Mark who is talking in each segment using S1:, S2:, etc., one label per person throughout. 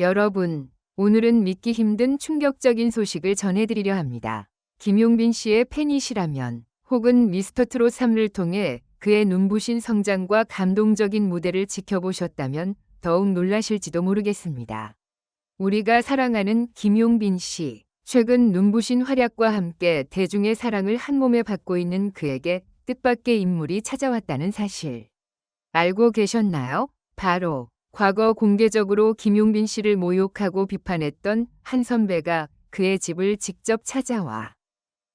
S1: 여러분, 오늘은 믿기 힘든 충격적인 소식을 전해드리려 합니다. 김용빈 씨의 팬이시라면 혹은 미스터 트롯 3를 통해 그의 눈부신 성장과 감동적인 무대를 지켜보셨다면 더욱 놀라실지도 모르겠습니다. 우리가 사랑하는 김용빈 씨. 최근 눈부신 활약과 함께 대중의 사랑을 한 몸에 받고 있는 그에게 뜻밖의 인물이 찾아왔다는 사실. 알고 계셨나요? 바로 과거 공개적으로 김용빈 씨를 모욕하고 비판했던 한 선배가 그의 집을 직접 찾아와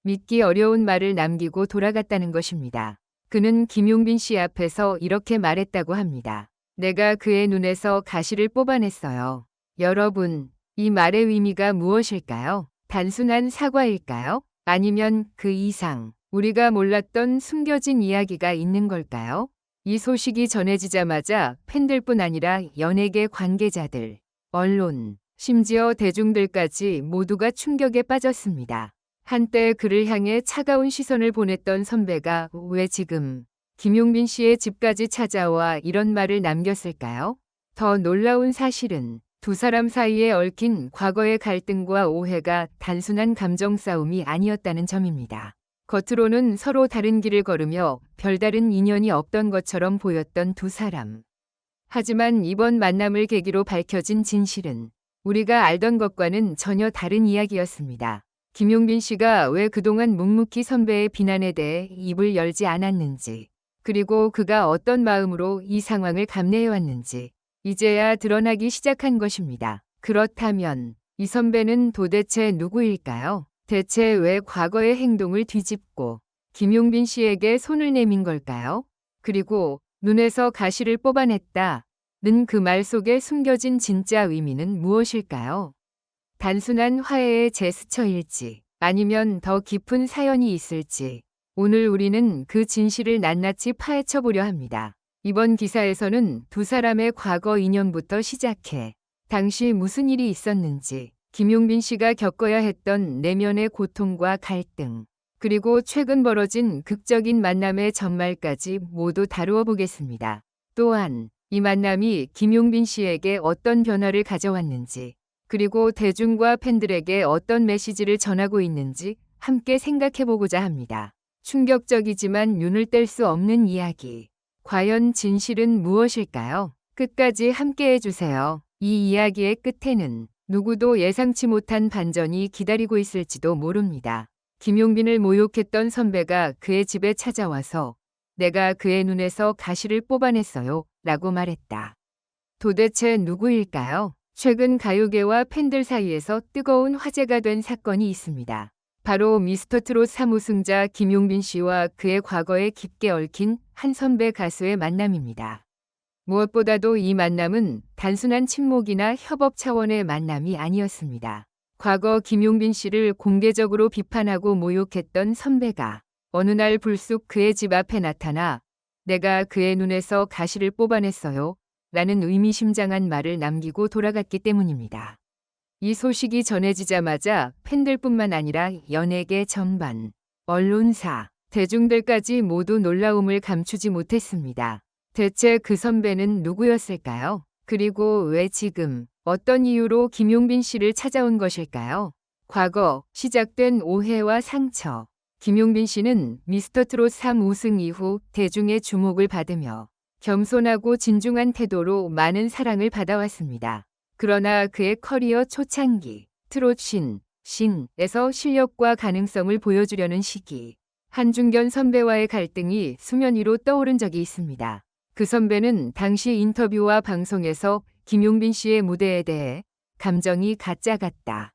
S1: 믿기 어려운 말을 남기고 돌아갔다는 것입니다. 그는 김용빈 씨 앞에서 이렇게 말했다고 합니다. 내가 그의 눈에서 가시를 뽑아냈어요. 여러분, 이 말의 의미가 무엇일까요? 단순한 사과일까요? 아니면 그 이상 우리가 몰랐던 숨겨진 이야기가 있는 걸까요? 이 소식이 전해지자마자 팬들뿐 아니라 연예계 관계자들, 언론, 심지어 대중들까지 모두가 충격에 빠졌습니다. 한때 그를 향해 차가운 시선을 보냈던 선배가 왜 지금 김용빈 씨의 집까지 찾아와 이런 말을 남겼을까요? 더 놀라운 사실은 두 사람 사이에 얽힌 과거의 갈등과 오해가 단순한 감정 싸움이 아니었다는 점입니다. 겉으로는 서로 다른 길을 걸으며 별다른 인연이 없던 것처럼 보였던 두 사람. 하지만 이번 만남을 계기로 밝혀진 진실은 우리가 알던 것과는 전혀 다른 이야기였습니다. 김용빈 씨가 왜 그동안 묵묵히 선배의 비난에 대해 입을 열지 않았는지, 그리고 그가 어떤 마음으로 이 상황을 감내해왔는지, 이제야 드러나기 시작한 것입니다. 그렇다면 이 선배는 도대체 누구일까요? 대체 왜 과거의 행동을 뒤집고 김용빈 씨에게 손을 내민 걸까요? 그리고 눈에서 가시를 뽑아냈다. 는 그 말 속에 숨겨진 진짜 의미는 무엇일까요? 단순한 화해의 제스처일지 아니면 더 깊은 사연이 있을지 오늘 우리는 그 진실을 낱낱이 파헤쳐 보려 합니다. 이번 기사에서는 두 사람의 과거 인연부터 시작해 당시 무슨 일이 있었는지 김용빈 씨가 겪어야 했던 내면의 고통과 갈등 그리고 최근 벌어진 극적인 만남의 전말까지 모두 다루어 보겠습니다. 또한 이 만남이 김용빈 씨에게 어떤 변화를 가져왔는지 그리고 대중과 팬들에게 어떤 메시지를 전하고 있는지 함께 생각해 보고자 합니다. 충격적이지만 눈을 뗄 수 없는 이야기. 과연 진실은 무엇일까요? 끝까지 함께 해주세요. 이 이야기의 끝에는 누구도 예상치 못한 반전이 기다리고 있을지도 모릅니다. 김용빈을 모욕했던 선배가 그의 집에 찾아와서 내가 그의 눈에서 가시를 뽑아냈어요. 라고 말했다. 도대체 누구일까요? 최근 가요계와 팬들 사이에서 뜨거운 화제가 된 사건이 있습니다. 바로 미스터 트롯 3우승자 김용빈 씨와 그의 과거에 깊게 얽힌 한 선배 가수의 만남입니다. 무엇보다도 이 만남은 단순한 친목이나 협업 차원의 만남이 아니었습니다. 과거 김용빈 씨를 공개적으로 비판하고 모욕했던 선배가 어느 날 불쑥 그의 집 앞에 나타나 내가 그의 눈에서 가시를 뽑아냈어요. 라는 의미심장한 말을 남기고 돌아갔기 때문입니다. 이 소식이 전해지자마자 팬들뿐만 아니라 연예계 전반, 언론사, 대중들까지 모두 놀라움을 감추지 못했습니다. 대체 그 선배는 누구였을까요? 그리고 왜 지금 어떤 이유로 김용빈 씨를 찾아온 것일까요? 과거 시작된 오해와 상처. 김용빈 씨는 미스터 트롯 3 우승 이후 대중의 주목을 받으며 겸손하고 진중한 태도로 많은 사랑을 받아왔습니다. 그러나 그의 커리어 초창기, 트롯 신, 신에서 실력과 가능성을 보여주려는 시기, 한중견 선배와의 갈등이 수면 위로 떠오른 적이 있습니다. 그 선배는 당시 인터뷰와 방송에서 김용빈 씨의 무대에 대해 감정이 가짜 같다.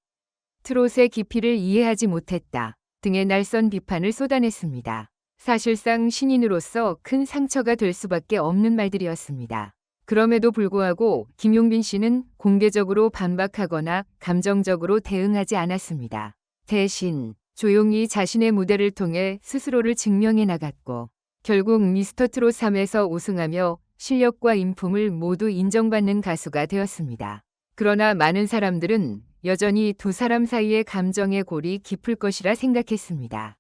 S1: 트롯의 깊이를 이해하지 못했다. 등의 날선 비판을 쏟아냈습니다. 사실상 신인으로서 큰 상처가 될 수밖에 없는 말들이었습니다. 그럼에도 불구하고 김용빈 씨는 공개적으로 반박하거나 감정적으로 대응하지 않았습니다. 대신 조용히 자신의 무대를 통해 스스로를 증명해 나갔고 결국 미스터 트롯 3에서 우승하며 실력과 인품을 모두 인정받는 가수가 되었습니다. 그러나 많은 사람들은 여전히 두 사람 사이의 감정의 골이 깊을 것이라 생각했습니다.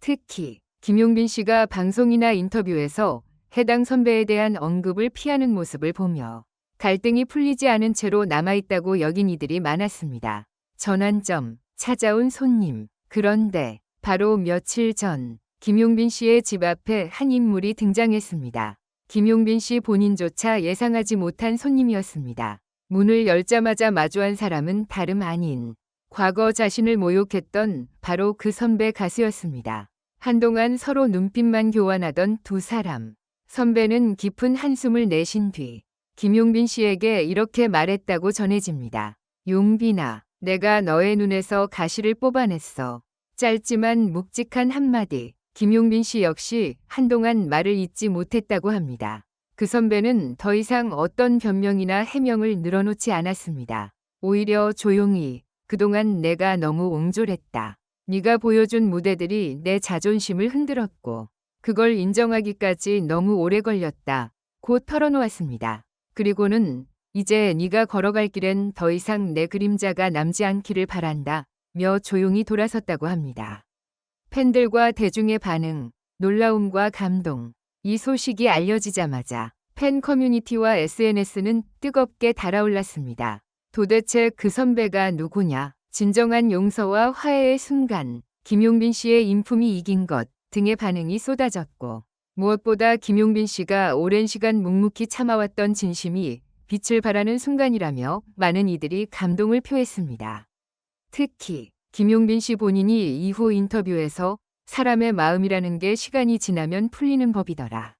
S1: 특히 김용빈 씨가 방송이나 인터뷰에서 해당 선배에 대한 언급을 피하는 모습을 보며 갈등이 풀리지 않은 채로 남아있다고 여긴 이들이 많았습니다. 전환점, 찾아온 손님. 그런데 바로 며칠 전 김용빈 씨의 집 앞에 한 인물이 등장했습니다. 김용빈 씨 본인조차 예상하지 못한 손님이었습니다. 문을 열자마자 마주한 사람은 다름 아닌 과거 자신을 모욕했던 바로 그 선배 가수였습니다. 한동안 서로 눈빛만 교환하던 두 사람. 선배는 깊은 한숨을 내쉰 뒤 김용빈 씨에게 이렇게 말했다고 전해집니다. 용빈아, 내가 너의 눈에서 가시를 뽑아냈어. 짧지만 묵직한 한마디. 김용빈 씨 역시 한동안 말을 잇지 못했다고 합니다. 그 선배는 더 이상 어떤 변명이나 해명을 늘어놓지 않았습니다. 오히려 조용히 그동안 내가 너무 옹졸했다. 네가 보여준 무대들이 내 자존심을 흔들었고 그걸 인정하기까지 너무 오래 걸렸다. 곧 털어놓았습니다. 그리고는 이제 네가 걸어갈 길엔 더 이상 내 그림자가 남지 않기를 바란다. 며 조용히 돌아섰다고 합니다. 팬들과 대중의 반응, 놀라움과 감동. 이 소식이 알려지자마자 팬 커뮤니티와 SNS는 뜨겁게 달아올랐습니다. 도대체 그 선배가 누구냐? 진정한 용서와 화해의 순간, 김용빈 씨의 인품이 이긴 것 등의 반응이 쏟아졌고, 무엇보다 김용빈 씨가 오랜 시간 묵묵히 참아왔던 진심이 빛을 발하는 순간이라며 많은 이들이 감동을 표했습니다. 특히 김용빈 씨 본인이 이후 인터뷰에서 사람의 마음이라는 게 시간이 지나면 풀리는 법이더라.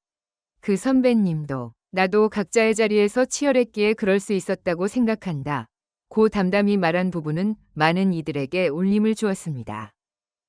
S1: 그 선배님도 나도 각자의 자리에서 치열했기에 그럴 수 있었다고 생각한다. 고 담담히 말한 부분은 많은 이들에게 울림을 주었습니다.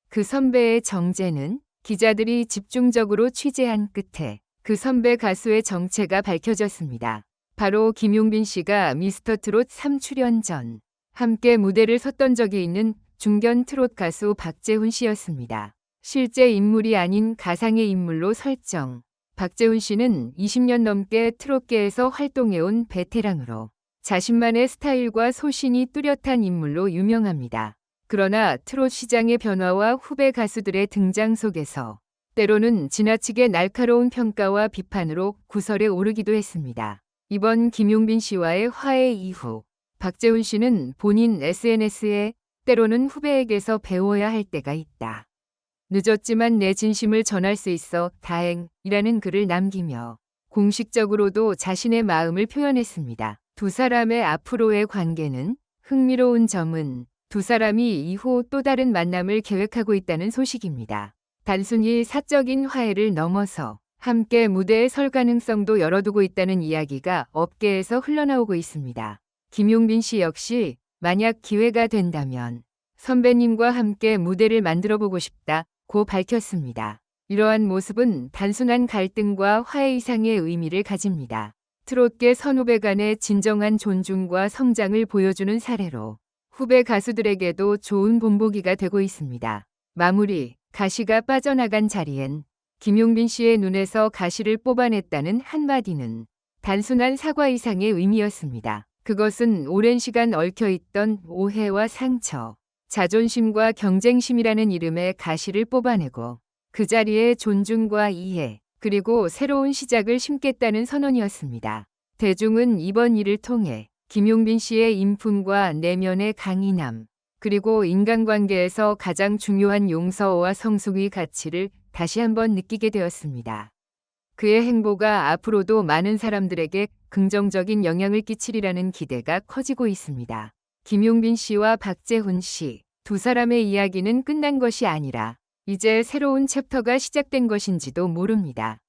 S1: 그 선배의 정체는 기자들이 집중적으로 취재한 끝에 그 선배 가수의 정체가 밝혀졌습니다. 바로 김용빈 씨가 미스터 트롯 3출연 전 함께 무대를 섰던 적이 있는 중견 트롯 가수 박재훈 씨였습니다. 실제 인물이 아닌 가상의 인물로 설정. 박재훈 씨는 20년 넘게 트롯계에서 활동해온 베테랑으로 자신만의 스타일과 소신이 뚜렷한 인물로 유명합니다. 그러나 트롯 시장의 변화와 후배 가수들의 등장 속에서 때로는 지나치게 날카로운 평가와 비판으로 구설에 오르기도 했습니다. 이번 김용빈 씨와의 화해 이후 박재훈 씨는 본인 SNS에 때로는 후배에게서 배워야 할 때가 있다. 늦었지만 내 진심을 전할 수 있어 다행이라는 글을 남기며 공식적으로도 자신의 마음을 표현했습니다. 두 사람의 앞으로의 관계는 흥미로운 점은 두 사람이 이후 또 다른 만남을 계획하고 있다는 소식입니다. 단순히 사적인 화해를 넘어서 함께 무대에 설 가능성도 열어두고 있다는 이야기가 업계에서 흘러나오고 있습니다. 김용빈 씨 역시 만약 기회가 된다면 선배님과 함께 무대를 만들어 보고 싶다 고 밝혔습니다. 이러한 모습은 단순한 갈등과 화해 이상의 의미를 가집니다. 트롯계 선후배 간의 진정한 존중과 성장을 보여주는 사례로 후배 가수들에게도 좋은 본보기가 되고 있습니다. 마무리, 가시가 빠져나간 자리엔 김용빈 씨의 눈에서 가시를 뽑아냈다는 한마디는 단순한 사과 이상의 의미였습니다. 그것은 오랜 시간 얽혀 있던 오해와 상처, 자존심과 경쟁심이라는 이름의 가시를 뽑아내고 그 자리에 존중과 이해, 그리고 새로운 시작을 심겠다는 선언이었습니다. 대중은 이번 일을 통해 김용빈 씨의 인품과 내면의 강인함, 그리고 인간관계에서 가장 중요한 용서와 성숙의 가치를 다시 한번 느끼게 되었습니다. 그의 행보가 앞으로도 많은 사람들에게 긍정적인 영향을 끼치리라는 기대가 커지고 있습니다. 김용빈 씨와 박재훈 씨, 두 사람의 이야기는 끝난 것이 아니라 이제 새로운 챕터가 시작된 것인지도 모릅니다.